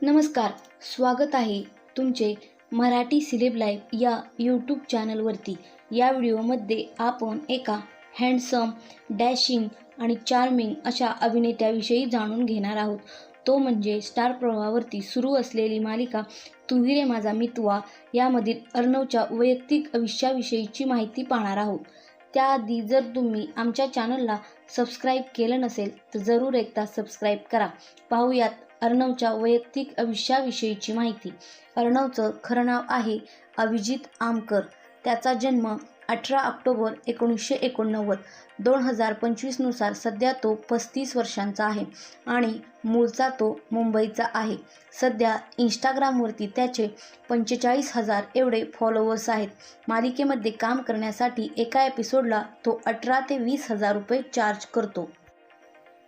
नमस्कार स्वागत आहे तुमचे मराठी सिलेब लाईफ या यूट्यूब चॅनलवरती. या व्हिडिओमध्ये आपण एका हँडसम डॅशिंग आणि चार्मिंग अशा अभिनेत्याविषयी जाणून घेणार आहोत. तो म्हणजे स्टार प्रवाहावरती सुरू असलेली मालिका तू रे माझा मितवा यामधील अर्णवच्या वैयक्तिक आयुष्याविषयीची माहिती पाहणार आहोत. त्याआधी जर तुम्ही आमच्या चॅनलला सबस्क्राईब केलं नसेल तर जरूर एकदा सबस्क्राईब करा. पाहूयात अर्णवच्या वैयक्तिक आयुष्याविषयीची माहिती. अर्णवचं खरं नाव आहे अभिजित आमकर. त्याचा जन्म अठरा ऑक्टोबर एकोणीसशे एकोणनव्वद. दोन हजार पंचवीसनुसार सध्या तो पस्तीस वर्षांचा आहे आणि मूळचा तो मुंबईचा आहे. सध्या इंस्टाग्रामवरती त्याचे पंचेचाळीस हजार एवढे फॉलोअर्स आहेत. मालिकेमध्ये काम करण्यासाठी एका एपिसोडला तो अठरा ते वीस हजार रुपये चार्ज करतो.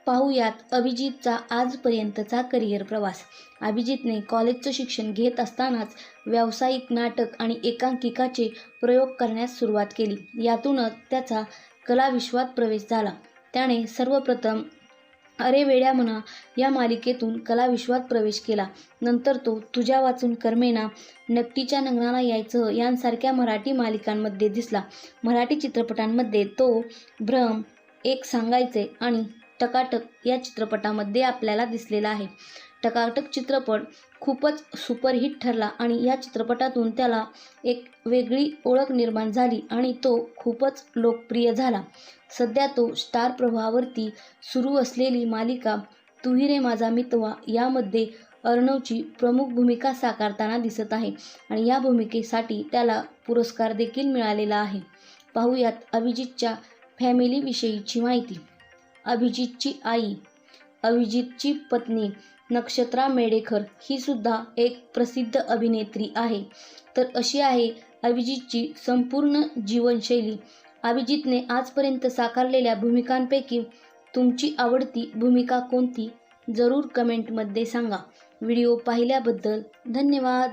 पाहूयात अभिजितचा आजपर्यंतचा करिअर प्रवास. अभिजितने कॉलेजचं शिक्षण घेत असतानाच व्यावसायिक नाटक आणि एकांकिकाचे प्रयोग करण्यास सुरुवात केली. यातूनच त्याचा कलाविश्वात प्रवेश झाला. त्याने सर्वप्रथम अरे वेड्या म्हणा या मालिकेतून कलाविश्वात प्रवेश केला. नंतर तो तुझ्या वाचून कर्मेना नकटीच्या नग्नाला यायचं यांसारख्या मराठी मालिकांमध्ये दिसला. मराठी चित्रपटांमध्ये तो भ्रम एक सांगायचे आणि टकाटक या चित्रपटामध्ये आपल्याला दिसलेला आहे. टकाटक चित्रपट खूपच सुपरहिट ठरला आणि या चित्रपटातून त्याला एक वेगळी ओळख निर्माण झाली आणि तो खूपच लोकप्रिय झाला. सध्या तो स्टार प्रवाहावरती सुरू असलेली मालिका तुही रे माझा मितवा यामध्ये अर्णवची प्रमुख भूमिका साकारताना दिसत आहे आणि या भूमिकेसाठी त्याला पुरस्कार देखील मिळालेला आहे. पाहूयात अभिजितच्या फॅमिलीविषयीची माहिती. अभिजितची आई अभिजितची पत्नी नक्षत्रा मेडेकर ही सुद्धा एक प्रसिद्ध अभिनेत्री आहे. तर अशी आहे अभिजितची संपूर्ण जीवनशैली. अभिजितने आजपर्यंत साकारलेल्या भूमिकांपैकी तुमची आवडती भूमिका कोणती? जरूर कमेंटमध्ये सांगा. व्हिडिओ पाहिल्याबद्दल धन्यवाद.